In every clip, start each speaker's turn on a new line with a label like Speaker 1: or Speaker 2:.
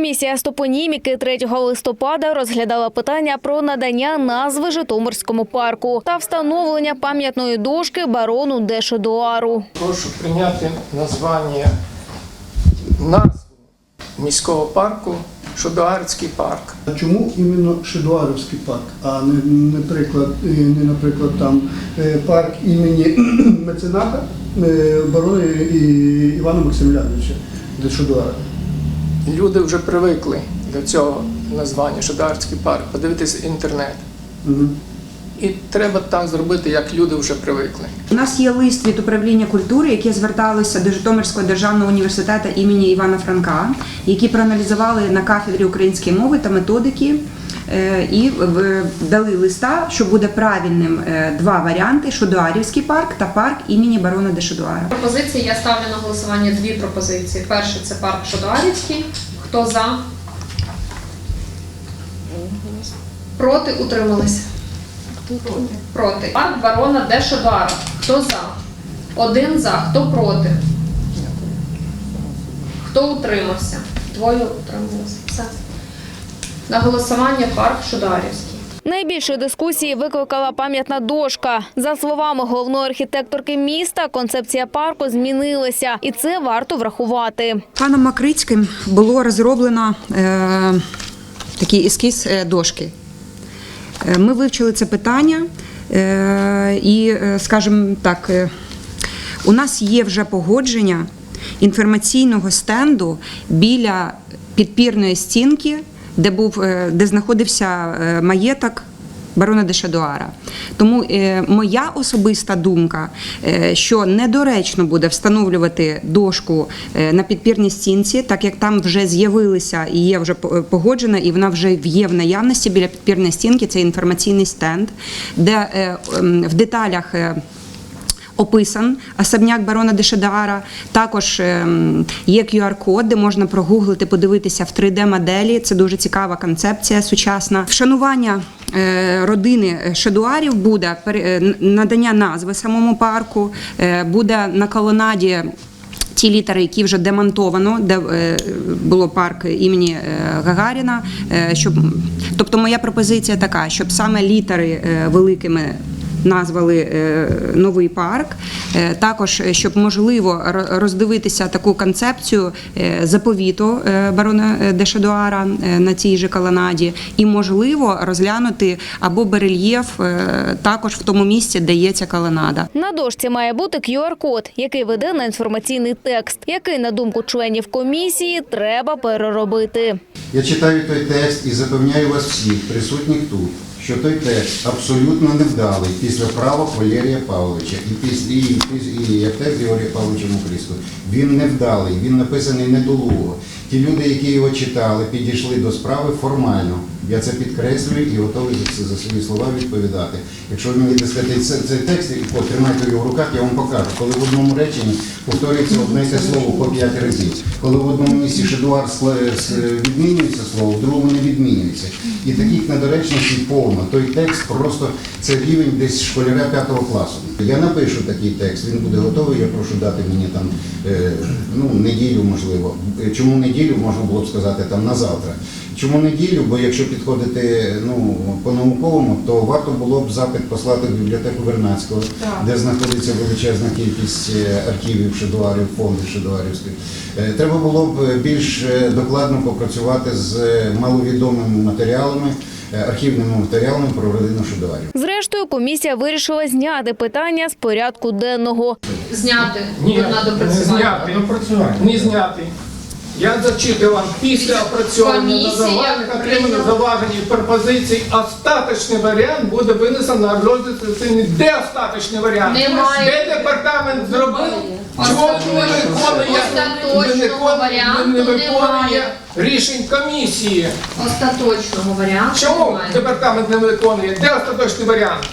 Speaker 1: Комісія з топоніміки 3 листопада розглядала питання про надання назви Житомирському парку та встановлення пам'ятної дошки барону Дешедуару.
Speaker 2: Прошу прийняти названня назву міського парку Шодоарський парк.
Speaker 3: А чому іменно Шедуарівський парк, а не, наприклад, е, не, наприклад, там е, парк імені мецената е, барона і Івана Максимляновича де Шедуара?
Speaker 2: Люди вже привикли до цього названня Шадарський парк. Подивитись інтернет.
Speaker 3: Мгм.
Speaker 2: І треба так зробити, як люди вже привикли.
Speaker 4: У нас є лист від управління культури, яке зверталося до Житомирського державного університету імені Івана Франка, які проаналізували на кафедрі української мови та методики. е, І дали листа, що буде правильним е, два варіанти: Шодуарівський парк та парк імені барона де Шодуара.
Speaker 5: Пропозиції я ставлю на голосування дві пропозиції. Перше це парк Шодуарівський. Хто за? Проти утримались. Проти. Парк барона де Хто за? Один за. Хто проти? Хто утримався? Двоє утрималися. Все. На голосування парк Шодуарівський.
Speaker 1: Найбільшої дискусії викликала пам'ятна дошка. За словами головної архітекторки міста, концепція парку змінилася, і це варто врахувати.
Speaker 4: Паном Макрицьким було розроблено е, такий ескіз е, дошки. Е, Ми вивчили це питання, е, і, е, скажімо так, у нас є вже погодження інформаційного стенду біля підпірної стінки, де був де знаходився маєток барона де Шадуара. Тому е, моя особиста думка, е, що недоречно буде встановлювати дошку е, на підпірній стінці, так як там вже з'явилися і є вже погоджена, і вона вже є в наявності біля підпірної стінки. Це інформаційний стенд, де в деталях. Описан особняк барона Дешедаара. Також ем, є QR-код, де можна прогуглити, подивитися в 3D-моделі. Це дуже цікава концепція сучасна. Вшанування е, родини Шедуарів буде е, надання назви самому парку, е, буде на колонаді. Ті літери, які вже демонтовано, де було парк імені Гагаріна, щоб тобто моя пропозиція така, щоб саме літери великими назвали е, новий парк. Е, Також е, щоб можливо роздивитися таку концепцію заповіту барона де Шедуара е, на цій же колонаді, і можливо розглянути або барельєф також в тому місці, де є ця колонада.
Speaker 1: На дошці має бути QR-код, який веде на інформаційний текст, який, на думку членів комісії, треба переробити.
Speaker 6: Я читаю той текст і запевняю вас всіх, присутніх тут, що той теж абсолютно невдалий після правок Валерія Павловича і після і, і, і як теж Георгія Павловича Мукрійського. Він невдалий, він написаний недолуго. Ті люди, які його читали, підійшли до справи формально. Я це підкреслюю і готовий за, свої слова відповідати. Якщо ви мені дасте цей, цей текст, і потримайте його в руках, я вам покажу. Коли в одному реченні повторюється одне те слово по п'ять разів. Коли в одному місці шедуар відмінюється слово, в другому не відмінюється. І таких недоречностей повно. Той текст просто це рівень десь школяра п'ятого класу. Я напишу такий текст, він буде готовий, я прошу дати мені там е, ну, неділю, можливо. Чому неділю, можна було б сказати, там на завтра. Чому неділю? Бо якщо підходити ну, по-науковому, то варто було б запит послати в бібліотеку Вернадського, де знаходиться величезна кількість е, архівів шедуарів, фондів шедуарівських. Е, Треба було б більш е, докладно попрацювати з маловідомими матеріалами, архівними матеріалами про родину шедуарів.
Speaker 1: Зрештою, комісія вирішила зняти питання з порядку денного.
Speaker 5: Зняти
Speaker 2: Ні,
Speaker 5: на
Speaker 2: не
Speaker 5: допрацювання.
Speaker 2: зняти. Не зняти. Я зачитую вам після опрацьовування завальних отримання
Speaker 5: прийняла.
Speaker 2: і пропозицій. Остаточний варіант буде винесено на розгляд сесійний. Де остаточний варіант?
Speaker 5: Немає.
Speaker 2: Де департамент зробив? Чого він не виконує, не виконує, не виконує рішень комісії?
Speaker 5: Остаточного варіанту.
Speaker 2: Чому
Speaker 5: немає.
Speaker 2: департамент не виконує? Де остаточний варіант?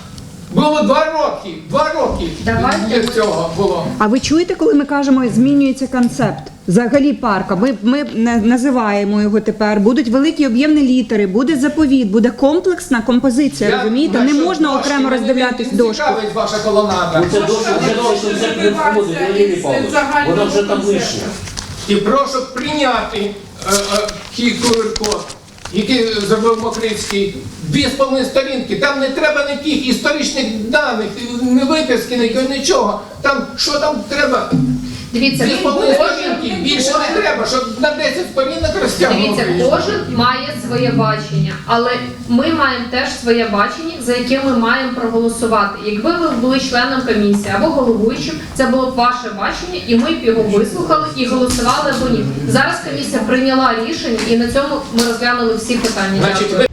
Speaker 2: Було два роки. Два роки
Speaker 5: Давайте
Speaker 2: для цього було.
Speaker 4: А ви чуєте, коли ми кажемо, змінюється концепт? Взагалі парка. Ми, ми не- називаємо його тепер. Будуть великі об'ємні літери, буде заповіт, буде комплексна композиція.
Speaker 2: Я-
Speaker 4: розумієте? Не можна окремо роздивлятись дошку.
Speaker 2: цікавить ваша колонада.
Speaker 7: Це досить вже точно вже не входить, Павлович. Вона вже там вийшла.
Speaker 2: І прошу прийняти е, е, Кікурко, який зробив Мокрицький, дві з половиною сторінки. Там не треба ніяких історичних даних, не виписки, ні- нічого. Там що там треба?
Speaker 6: Дивіться,
Speaker 2: Дві
Speaker 6: кожен-
Speaker 2: більше не треба, щоб на 10 сторінок розтягнути.
Speaker 6: Дивіться, кожен має своє бачення, але ми маємо теж своє бачення, за яке ми маємо проголосувати. Якби ви були членом комісії або головуючим, це було б ваше бачення, і ми б його вислухали і голосували або ні. Зараз комісія прийняла рішення, і на цьому ми розглянули всі питання.
Speaker 2: Значить,
Speaker 6: Дякую.
Speaker 2: ви